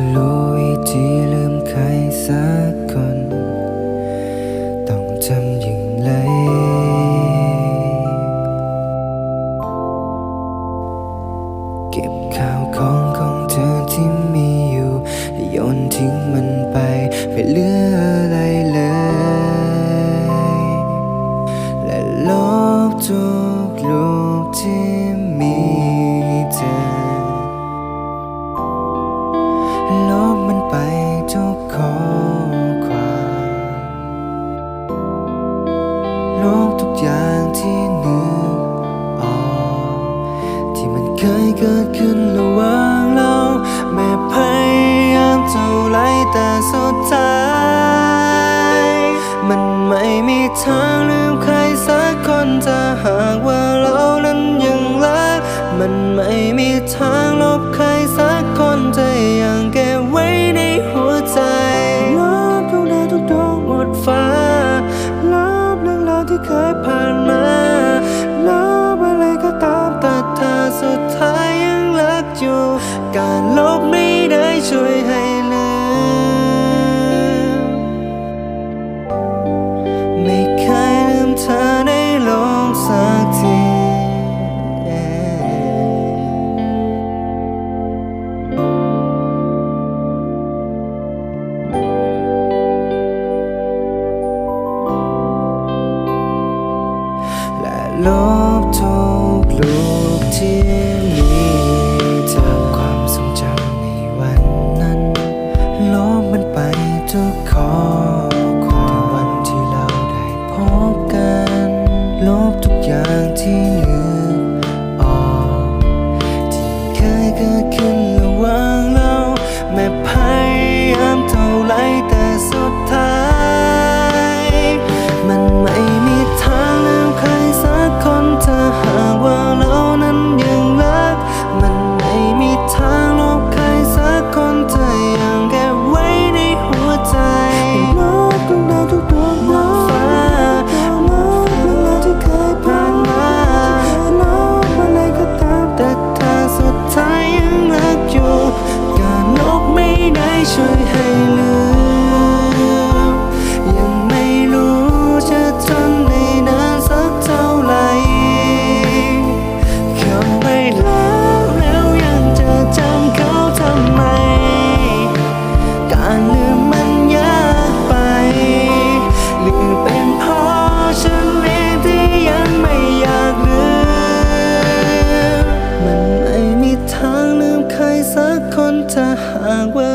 alone ที่นึกออกที่มันเคยเกิดขึ้น จูการลบไม่ได้ช่วยให้ลืม ไม่เคยลืมเธอได้ลงสักทีและลบทุกลูกที่ ขอควาวันที่เราได้พบกัน ลบทุกอย่างที่เหนือออกที่เคยเกิด ฉันเองที่ยังไม่อยากลืมมันไม่มีทางลืมใครสักคนถ้าหากว่า